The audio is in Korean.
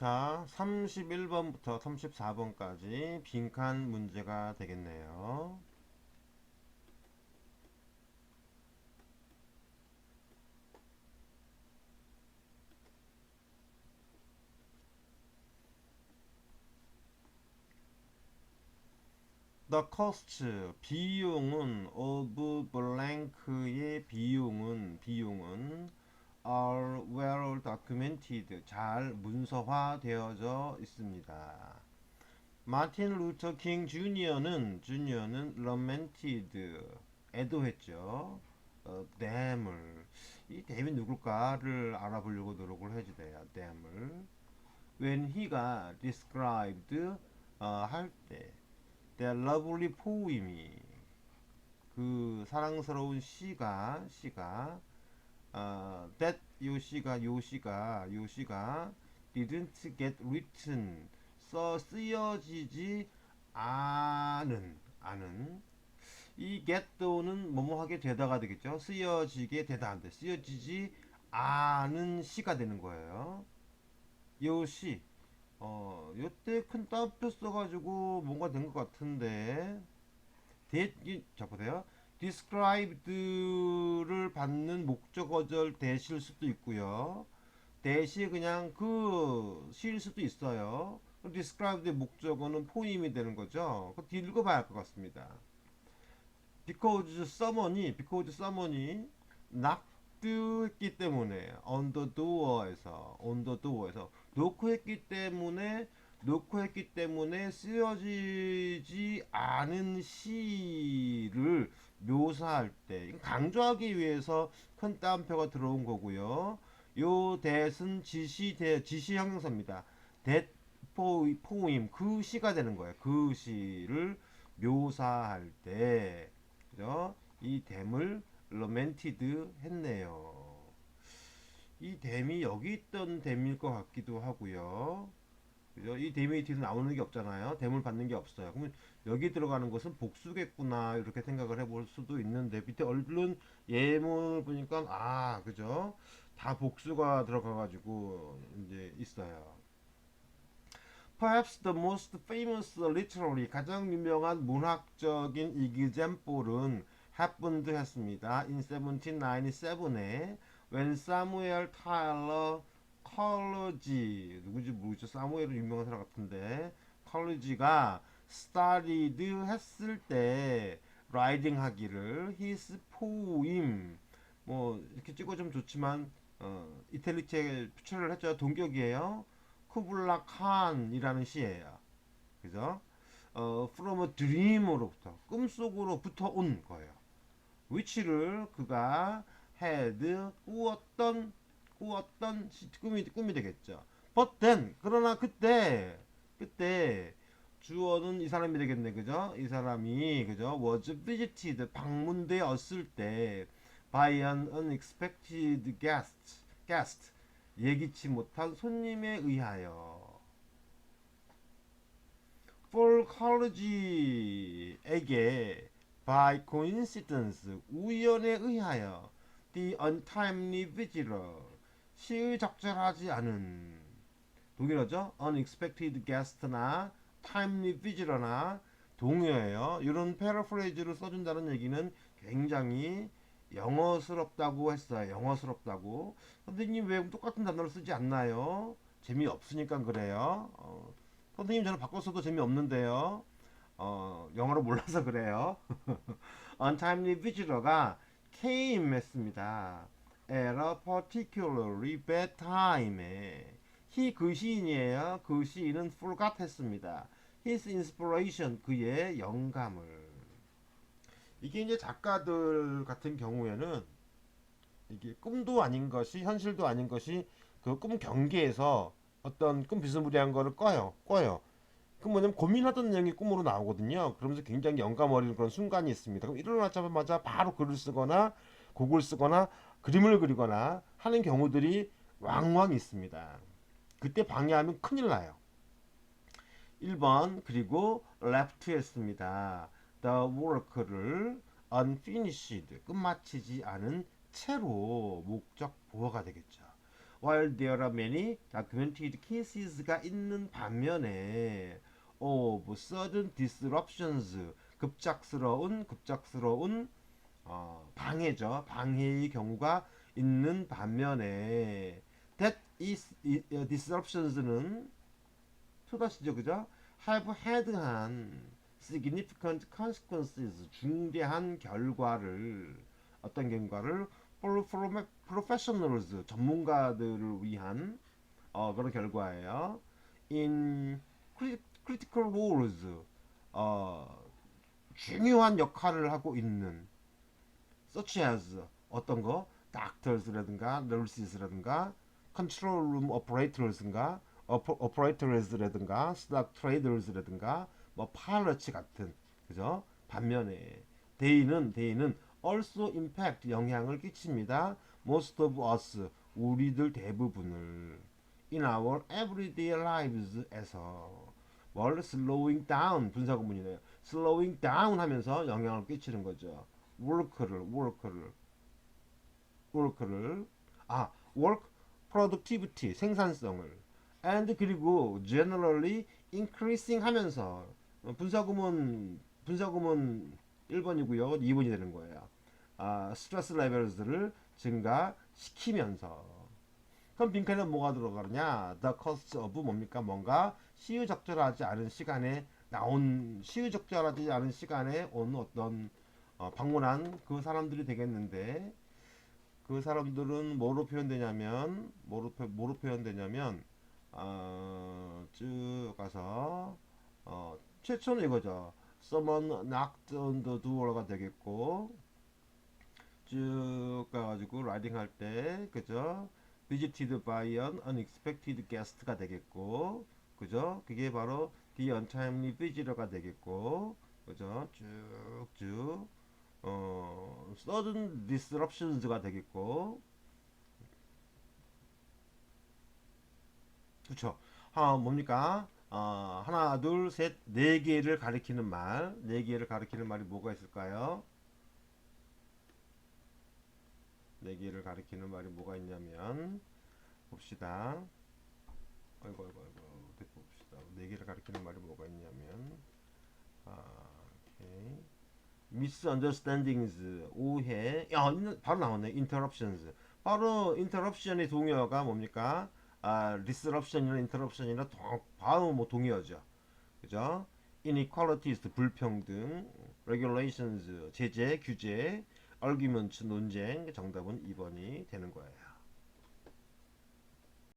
자, 31번부터 34번까지 빈칸 문제가 되겠네요. The cost 비용은 of blank의 비용은 비용은 are well documented 잘 문서화되어져 있습니다. 마틴 루터 킹 주니어는 주니어는 lamented 애도했죠. 어, dam을 이 dam이 누굴까를 알아보려고 노력을 해주대요. dam을 when he가 described 어, 할때 their lovely poem이 그 사랑스러운 시가 시가 어, that 요 시가 요 시가 요 시가 didn't get written. 써 쓰여지지 않은 않은. 이 get도는 뭐뭐하게 되다가 되겠죠? 쓰여지게 되다 한데 쓰여지지 않은 시가 되는 거예요. 요시 어 요때 큰 따옴표 써가지고 뭔가 된 것 같은데. 대, 이- 자 보세요 described를 받는 목적어절 대실 수도 있고요. 대시 그냥 그실 수도 있어요. described의 목적어는 포임이 되는 거죠. 그 읽어봐야 할 것 같습니다. because someone이 because someone이 knocked 했기 때문에 on the door에서 on the door에서 놓고 했기 때문에 놓고 했기 때문에 쓰여지지 않은 시를 묘사할 때 이거 강조하기 위해서 큰 따옴표가 들어온 거고요. 요 대은 지시 대 지시 형용사입니다. po- poem 그 시가 되는 거예요. 그 시를 묘사할 때 그죠? 이 댐을 lamented 했네요. 이 댐이 여기 있던 댐일 것 같기도 하고요. 이 뒤에서 나오는 게 없잖아요. 댐을 받는 게 없어요. 그러면 여기 들어가는 것은 복수겠구나 이렇게 생각을 해볼 수도 있는데 밑에 얼른 예문을 보니까 아 그죠? 다 복수가 들어가가지고 이제 있어요. Perhaps the most famous literary 가장 유명한 문학적인 example은 happened 했습니다. In 1797에 when Samuel Tyler 컬러지 누구지 모르죠. 사무엘은 유명한 사람 같은데 컬러지가 studied 했을 때 라이딩 하기를 his poem 뭐 이렇게 찍어주면 좋지만 어, 이탈리체에 표출을 했죠. 동격이에요. 쿠블라 칸이라는 시예요. 그죠? 어, from a dream으로부터 꿈속으로부터 온 거예요. which를 그가 had 꾸었던 꾸었던 시- 꿈이 꿈이 되겠죠. But then 그러나 그때 그때 주어는 이 사람이 되겠네 그죠? 이 사람이 그죠? was visited 방문되었을 때 by an unexpected guest guest 예기치 못한 손님에 의하여 for college에게 by coincidence 우연에 의하여 the untimely visitor 시의적절하지 않은 독일어죠? unexpected guest나 timely visitor나 동요예요. 이런 패러프레이즈를 써준다는 얘기는 굉장히 영어스럽다고 했어요. 영어스럽다고. 선생님 왜 똑같은 단어를 쓰지 않나요? 재미없으니까 그래요. 어, 선생님 저는 바꿨어도 재미없는데요. 어, 영어를 몰라서 그래요. untimely visitor가 came 했습니다. At a particularly bad time에 he 그 시인이에요. 그 시인은 forgot 했습니다. his inspiration 그의 영감을 이게 이제 작가들 같은 경우에는 이게 꿈도 아닌 것이 현실도 아닌 것이 그 꿈 경계에서 어떤 꿈 비스무리한 거를 꿔요. 꿔요. 그 뭐냐면 고민하던 내용이 꿈으로 나오거든요. 그러면서 굉장히 영감 어리는 그런 순간이 있습니다. 그럼 일어나자마자 바로 글을 쓰거나 곡을 쓰거나 그림을 그리거나 하는 경우들이 왕왕 있습니다. 그때 방해하면 큰일 나요. 1번 그리고 left 했습니다. the work를 unfinished 끝마치지 않은 채로 목적 보어가 되겠죠. while there are many documented cases가 있는 반면에 of sudden disruptions 급작스러운 급작스러운 어, 방해죠 방해의 경우가 있는 반면에 that is 이- 어, disruptions는 투다시죠 그죠 have had 한 significant consequences 중대한 결과를 어떤 결과를 for, professionals 전문가들을 위한 어, 그런 결과예요. in cri- critical roles 어, 중요한 역할을 하고 있는 as 어떤 거 nurses라든가 control room operators인가 operators라든가 stock traders라든가 뭐 pilots 같은 그죠? 반면에 they는 they는 also impact 영향을 끼칩니다. most of us 우리들 대부분을 in our everyday lives에서 뭘 slowing down 분사 구문이네요. slowing down 하면서 영향을 끼치는 거죠. Work를 work를 work를 아 work productivity 생산성을 and 그리고 generally increasing 하면서 어, 분사구문 분사구문 1번이고요. 2번이 되는 거예요. 아, 스트레스 레벨들을 증가시키면서 그럼 빈칸에 뭐가 들어가느냐? The cost of 뭡니까? 뭔가 시의적절하지 않은 시간에 나온 시의적절하지 않은 시간에 온 어떤 어, 방문한 그 사람들이 되겠는데 그 사람들은 뭐로 표현되냐면 뭐로, 표- 뭐로 표현되냐면 어, 쭉 가서 어, 최초는 이거죠. Someone knocked on the door가 되겠고 쭉 가가지고 라이딩 할 때 그죠? visited by an unexpected guest가 되겠고 그죠? 그게 바로 the untimely visitor가 되겠고 그죠? 쭉쭉 어, sudden disruptions가 되겠고 그쵸? 아, 뭡니까? 아, 하나, 둘, 셋, 네 개를 가리키는 말, 네 개를 가리키는 말이 뭐가 있을까요? 네 개를 가리키는 말이 뭐가 있냐면 봅시다. 아이고 아이고 아이고 어디 봅시다. 네 개를 가리키는 말이 뭐가 있냐면 아, 오케이. Misunderstandings 오해. 야, 바로 나왔네. interruptions. 바로 interruption의 동의어가 뭡니까? 아, interruption이나 동, 바로 뭐 동의어죠. 그죠? inequalities 불평등, regulations 제재 규제, arguments 논쟁 정답은 2번이 되는 거예요.